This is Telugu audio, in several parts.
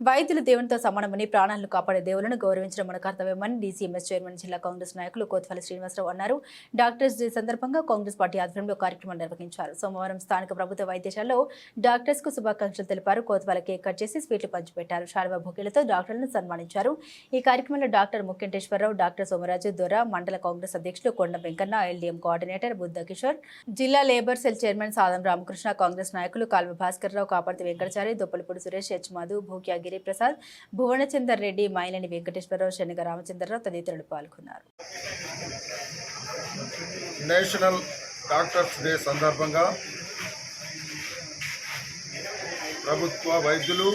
వైద్యులు దేవునితో సమానమని ప్రాణాలను కాపాడే దేవులను గౌరవించడం మన కర్తవ్యమని డీసీఎంఎస్ చైర్మన్ జిల్లా కాంగ్రెస్ నాయకులు కోతిపల్లి శ్రీనివాసరావు అన్నారు. డాక్టర్స్ డే సందర్భంగా కాంగ్రెస్ పార్టీ ఆధ్వర్యంలో కార్యక్రమం నిర్వహించారు. సోమవారం స్థానిక ప్రభుత్వ వైద్యశాలలో డాక్టర్స్కు శుభాకాంక్షలు తెలిపారు. కోత్వాల కేక్ కట్ చేసి స్వీట్లు పంచిపెట్టారు. శాలువా భోగిలతో డాక్టర్లను సన్మానించారు. ఈ కార్యక్రమంలో డాక్టర్ ముక్కెంటేశ్వరరావు డాక్టర్ సోమరాజు దొర మండల కాంగ్రెస్ అధ్యక్షులు కొండ వెంకన్న ఎల్డీఎం కోఆర్డినేటర్ బుద్ధ కిషోర్ జిల్లా labour cell chairman Sadam Ramakrishna Congress నాయకులు కాల్వ భాస్కర్రావు కాపర్తి వెంకటచారి దొప్పలపూడి సురేష్ హెచ్ మధు భూక్యా గిరిప్రసాద్ భువనచందర్ రెడ్డి మైలని వెంకటేశ్వరరావు శనిగ రామచంద్రరావు తదితరులు పాల్గొన్నారు. నేషనల్ డాక్టర్స్ డే సందర్భంగా ప్రభుత్వ వైద్యులు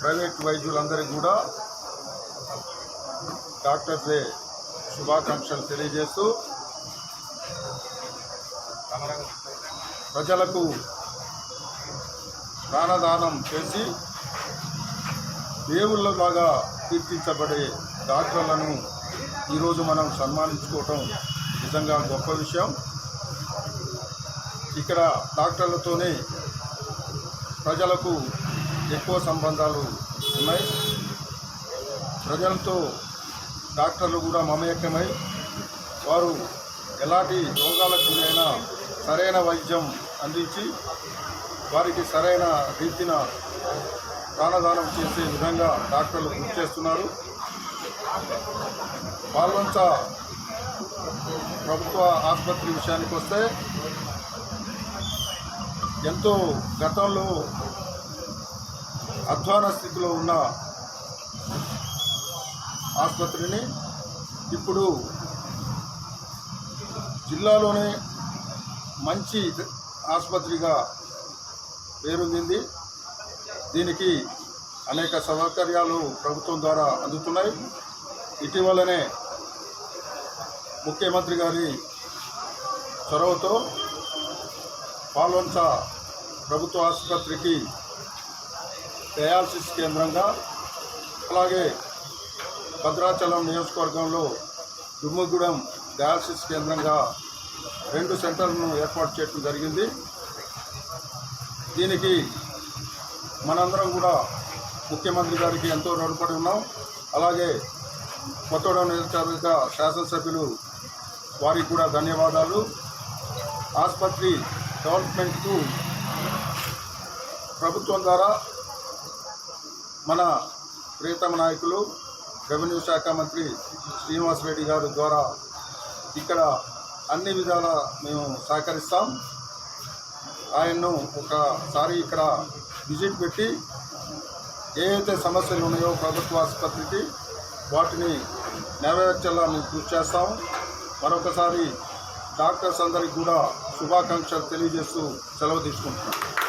ప్రైవేట్ వైద్యులందరికీ కూడా డాక్టర్స్ డే శుభాకాంక్షలు తెలియజేస్తూ ప్రజలకు ప్రాణదానం చేసి దేవుళ్ళలాగా కీర్తించబడే డాక్టర్లను ఈరోజు మనం సన్మానించుకోవటం నిజంగా గొప్ప విషయం. ఇక్కడ డాక్టర్లతోనే ప్రజలకు ఎక్కువ సంబంధాలు ఉన్నాయి. ప్రజలతో డాక్టర్లు కూడా మమేకమై వారు ఎలాంటి రోగాలకు గురైనా సరైన వైద్యం అందించి వారికి సరైన రీతిన ప్రాణదానం చేసే విధంగా డాక్టర్లు కృషి చేస్తున్నారు. పాల్వంచ ప్రభుత్వ ఆసుపత్రి విషయానికి వస్తే ఎంతో గతంలో అధ్వాన స్థితిలో ఉన్న ఆసుపత్రిని ఇప్పుడు జిల్లాలోనే మంచి ఆసుపత్రిగా పేరొందింది. దీనికి అనేక సౌకర్యాలు ప్రభుత్వం ద్వారా అందుతున్నాయి. ఇటీవలనే ముఖ్యమంత్రి గారి చొరవతో పాల్వంచ ప్రభుత్వ ఆసుపత్రికి డయాలసిస్ కేంద్రంగా అలాగే భద్రాచలం నియోజకవర్గంలో దుమ్మగూడెం డయాలసిస్ కేంద్రంగా రెండు సెంటర్లను ఏర్పాటు చేయడం జరిగింది. దీనికి మనందరం కూడా ముఖ్యమంత్రి గారికి ఎంతో రుణపడి ఉన్నాం. అలాగే కొత్తగూడెం నియోజకవర్గ శాసనసభ్యులు వారికి కూడా ధన్యవాదాలు. ఆసుపత్రి డెవలప్మెంట్కు ప్రభుత్వం ద్వారా మన ప్రియతమ నాయకులు రెవెన్యూ శాఖ మంత్రి శ్రీనివాస్ రెడ్డి గారి ద్వారా ఇక్కడ అన్ని విధాల మేము సహకరిస్తాం. ఆయన్ను ఒకసారి ఇక్కడ విజిట్ పెట్టి ఏవైతే సమస్యలు ఉన్నాయో ప్రభుత్వ ఆసుపత్రికి వాటిని నెరవేర్చాలని కృషి చేస్తాం. మరొకసారి డాక్టర్స్ అందరికి కూడా శుభాకాంక్షలు తెలియజేస్తూ సెలవు తీసుకుంటున్నాం.